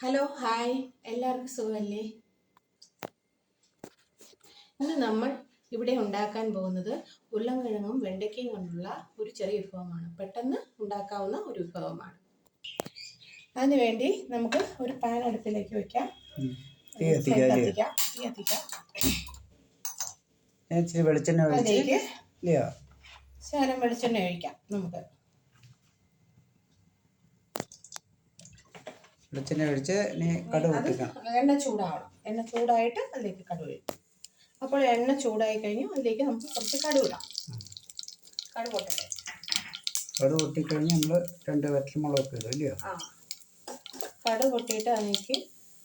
Hello hi. എല്ലാവർക്കും സുഖമല്ലേ? ഇന്ന് നമ്മൾ ഇവിടെ ഉണ്ടാക്കാൻ പോകുന്നത് ഉരുളൻകിഴങ്ങും വെണ്ടയ്ക്കയും കൊണ്ടുള്ള ഒരു ചെറിയ വിഭവമാണ്. പെട്ടെന്ന് ഉണ്ടാക്കാവുന്ന ഒരു വിഭവമാണ്. അതിനുവേണ്ടി നമുക്ക് ഒരു പാൻ അടുപ്പിലേക്ക് വെക്കാം. വെളിച്ചെണ്ണ ശകലം വെളിച്ചെണ്ണ ഒഴിക്കാം നമുക്ക്. വെളിച്ചെണ്ണ ഒഴിച്ച് ഇനി കടുക് പൊട്ടിക്കണം എണ്ണ ചൂടാവണം. എണ്ണ ചൂടായിട്ട് അതിലേക്ക് കടുക് ഇടും. അപ്പോൾ എണ്ണ ചൂടായി കഴിഞ്ഞു അതിലേക്ക് നമുക്ക് കുറച്ച് കടുക് ഇടാം. കടുക് പൊട്ടട്ടെ. കടുക് പൊട്ടിക്കഴിഞ്ഞ് നമ്മൾ രണ്ട് വറ്റൽമുളകൊക്കെ ഇടും ഇല്ലയോ? ആ. കടുക് പൊട്ടിയിട്ട് അതിലേക്ക്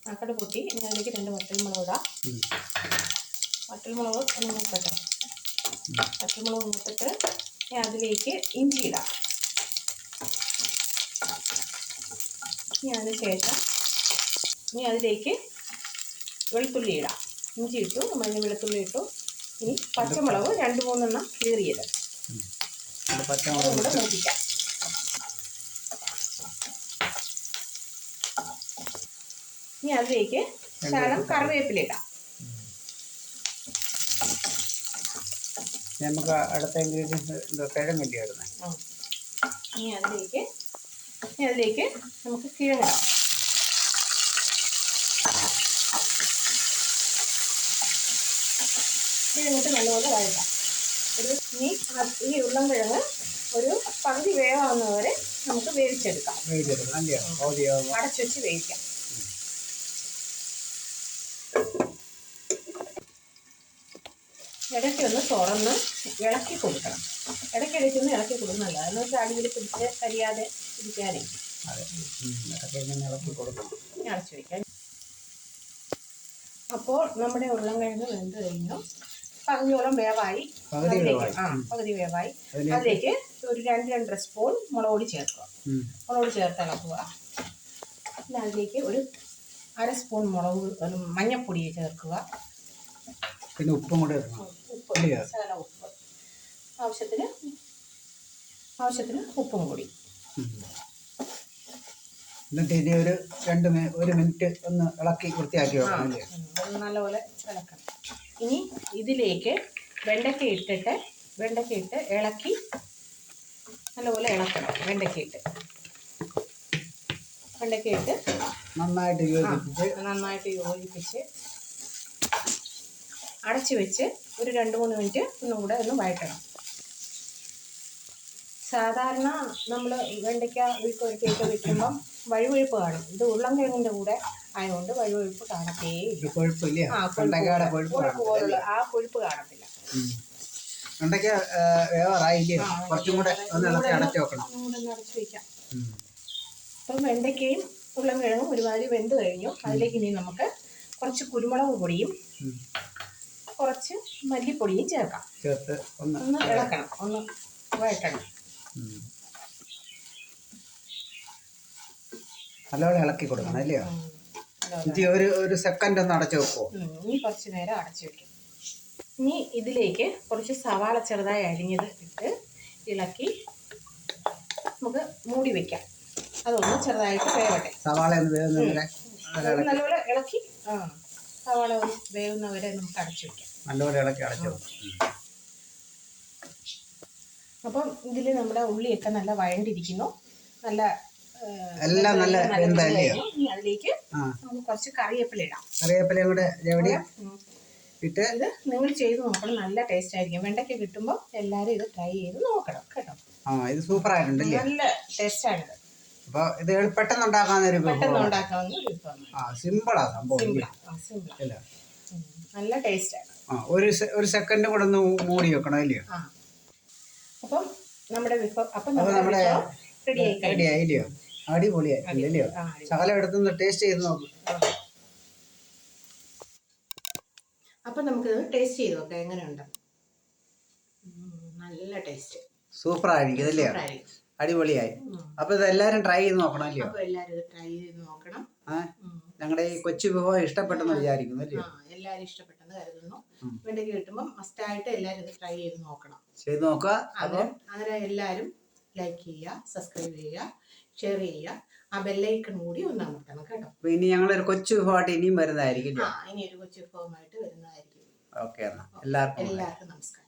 ആ കടുക് പൊട്ടി ഇനി അതിലേക്ക് രണ്ട് വറ്റൽമുളക് ഇടാം. വറ്റൽമുളക് ഒന്ന് മൂക്കട്ടെ വറ്റൽമുളക് മൂത്തിട്ട് ഞാൻ അതിലേക്ക് ഇഞ്ചി ഇടാം. ഇനി അതിന് ശേഷം ഇനി അതിലേക്ക് വെളുത്തുള്ളി ഇടാം. ഇഞ്ചി ഇട്ടു മഞ്ഞ വെളുത്തുള്ളി ഇട്ടു. ഇനി പച്ചമുളക് രണ്ട് മൂന്നെണ്ണം കീറിയത്. പച്ചമുളക് കൂടെ മൂപ്പിക്കാം. ഇനി അതിലേക്ക് ശകലം കറിവേപ്പില ഇടാം. നമുക്ക് അടുത്ത ഇൻഗ്രീഡിയൻസ് ഇടുന്നത് ഇനി അതിലേക്ക് ഇനി അതിലേക്ക് നമുക്ക് കിഴങ്ങിടാം കിഴങ്ങിട്ട് നല്ലപോലെ വഴറ്റാം. ഒരു ഇനി അത് ഈ ഉള്ളം കിഴങ്ങ് ഒരു പകുതി വേവാകുന്നവരെ നമുക്ക് വേവിച്ചെടുക്കാം. അടച്ചു വെച്ച് വേവിക്കാം. ഇടയ്ക്ക് ഒന്ന് തുറന്ന് ഇളക്കി കൊടുക്കണം. ഇടയ്ക്കിടയ്ക്ക് ഒന്ന് ഇളക്കി കൊടുക്കുന്നല്ല അതെന്ന് വെച്ചാൽ അടിയിൽ പിടിച്ച് കരിയാതെ ഇരിക്കാനേ. അടച്ചു വയ്ക്കാം അപ്പോൾ നമ്മുടെ ഉരുളൻകിഴങ്ങ് വെന്ത് കഴിഞ്ഞു. പകുതിയോളം വേവായി. പകുതി അതിലേക്ക് വേവായി. ആ പകുതി വേവായി. അതിലേക്ക് ഒരു രണ്ട് രണ്ടര സ്പൂൺ മുളക് പൊടി ചേർക്കുക. ഉം. മുളക് പൊടി ചേർത്ത് ഇളക്കുക. പിന്നെ അതിലേക്ക് ഒരു അര സ്പൂൺ മുളക് മഞ്ഞൾപ്പൊടി ചേർക്കുക. പിന്നെ ഉപ്പും കൂടെ ഉപ്പ്. ഇല്ലയോ? ഉപ്പ്. ആവശ്യത്തിന് ആവശ്യത്തിന് ഉപ്പും കൂടി. എന്നിട്ട് ഇനി ഒരു രണ്ട് ഒരു മിനിറ്റ് ഒന്ന് ഇളക്കി വൃത്തിയാക്കി ആ, വെക്കണം അല്ലേ? നല്ലപോലെ ഇളക്കണം. ഇനി ഇതിലേക്ക് വെണ്ടയ്ക്ക ഇട്ടിട്ട് വെണ്ടയ്ക്ക ഇട്ട് ഇളക്കി നല്ലപോലെ ഇളക്കണം വെണ്ടയ്ക്ക ഇട്ട്. വെണ്ടയ്ക്ക ഇട്ട് നന്നായിട്ട് യോജിപ്പിച്ച് നന്നായിട്ട് യോജിപ്പിച്ച് അടച്ചു വെച്ച് ഒരു രണ്ട് മൂന്ന് മിനിറ്റ് ഒന്നും കൂടെ ഒന്ന് വഴറ്റണം. സാധാരണ നമ്മൾ വെണ്ടയ്ക്ക കേക്ക് വെക്കുമ്പം വഴുവഴുപ്പ് കാണും. ഇത് ഉരുളൻകിഴങ്ങിന്റെ കൂടെ ആയതുകൊണ്ട് വഴുവഴുപ്പ് കാണത്തേ ഇല്ല. ഇത് കൊഴുപ്പില്ല. ആ കൊഴുപ്പ് പോലുള്ള ആ കൊഴുപ്പ് കാണത്തില്ല. വെണ്ടയ്ക്ക വേവാറായില്ലേ? കുറച്ചും കൂടെ ഒന്ന് അടച്ചു വെക്കണം. അടച്ചു വയ്ക്കാം അപ്പം വെണ്ടയ്ക്കയും ഉരുളൻകിഴങ്ങും ഒരുമാതിരി വെന്ത് കഴിഞ്ഞു. അതിലേക്ക് ഇനി നമുക്ക് കുറച്ച് കുരുമുളക് പൊടിയും കുറച്ച് മല്ലിപ്പൊടിയും ചേർക്കാം. ചേർത്ത് ഒന്ന് ഇളക്കണം. ഒന്ന് വഴറ്റണം. നല്ലപോലെ ഇളക്കി കൊടുക്കണം അല്ലയോ ഇനി ഒരു ഒരു സെക്കൻഡ് ഒന്ന് അടച്ചു വെക്കുമോ. ഇനി കുറച്ച് നേരം അടച്ചു വെക്കും. ഇനി ഇതിലേക്ക് കുറച്ച് സവാള ചെറുതായി അരിഞ്ഞത് ഇട്ട് ഇളക്കി നമുക്ക് മൂടി വെക്കാം. അതൊന്ന് ചെറുതായിട്ട് വേവട്ടെ. സവാള നല്ലപോലെ ഇളക്കി ആ സവാള വേവുന്നവരെ നമുക്ക് അടച്ചു വെക്കാം. നല്ലപോലെ ഇളക്കി അടച്ചു വെക്കും. അപ്പം ഇതിൽ നമ്മുടെ ഉള്ളിയൊക്കെ നല്ല വഴണ്ടിരിക്കുന്നു. നല്ല എല്ലാം നല്ല. അതിലേക്ക് നമുക്ക് കുറച്ച് കറിവേപ്പില ഇടാം. കറിവേപ്പിലയും കൂടെ. ഇട്ട് ഇത് നിങ്ങൾ ചെയ്ത് നോക്കണം. നല്ല ടേസ്റ്റ് ആയിരിക്കും. വെണ്ടയ്ക്ക് കിട്ടുമ്പോൾ എല്ലാവരും ഇത് ട്രൈ ചെയ്ത് നോക്കണം കേട്ടോ. ആ ഇത് സൂപ്പർ ആയിട്ടുണ്ട് നല്ല ടേസ്റ്റാണിത് അപ്പോൾ ഇത് പെട്ടെന്ന് ഉണ്ടാക്കാവുന്ന ഒരു പെട്ടെന്ന് ഉണ്ടാക്കാവുന്ന ആ സിമ്പിളാ സംഭവം നല്ല ടേസ്റ്റാണ് ആ ഒരു ഒരു സെക്കൻഡ് കൂടെ ഒന്ന് മൂടി വെക്കണം അല്ലയോ അപ്പം നമ്മുടെ അപ്പം നമ്മുടെ നമ്മുടെ വിഭവം റെഡി ആയി കഴിഞ്ഞു റെഡി ആയില്ലയോ അടിപൊളിയായി ഇല്ലയോ ശകലം എടുത്തുനിന്ന് ടേസ്റ്റ് ചെയ്ത് നോക്കും. അപ്പം നമുക്ക് ടേസ്റ്റ് ചെയ്ത് നോക്കാം എങ്ങനെയുണ്ട്? നല്ല ടേസ്റ്റ് സൂപ്പർ ആയിരിക്കും അല്ലേ അടിപൊളിയായി. അപ്പൊ ഇത് എല്ലാവരും ട്രൈ ചെയ്ത് നോക്കണം അല്ലയോ? എല്ലാരും ട്രൈ ചെയ്ത് നോക്കണം. ഞങ്ങളുടെ ഈ കൊച്ചു വിഭവം ഇഷ്ടപ്പെട്ടെന്ന് വിചാരിക്കുന്നു അല്ലയോ? ആ എല്ലാവരും ഇഷ്ടപ്പെട്ടെന്ന് കരുതുന്നു. ഉം. വെണ്ടയ്ക്ക് കിട്ടുമ്പോൾ മസ്റ്റായിട്ട് എല്ലാവരും ഇത് ട്രൈ ചെയ്ത് നോക്കണം. ചെയ്ത് നോക്കുക. അങ്ങനെ എല്ലാരും എല്ലാവരും ലൈക്ക് ചെയ്യുക സബ്സ്ക്രൈബ് ചെയ്യുക ഷെയർ ചെയ്യുക. ആ ബെല്ലൈക്കൺ കൂടി ഒന്ന് അമർത്തണം കേട്ടോ. ഇനി ഇനി ഞങ്ങളൊരു കൊച്ചു വിഭവമായിട്ട് ഇനിയും വരുന്നതായിരിക്കും ഇനി ഒരു കൊച്ചു വിഭവമായിട്ട് വരുന്നതായിരിക്കും. ഓക്കെ എല്ലാവർക്കും എല്ലാവർക്കും നമസ്കാരം.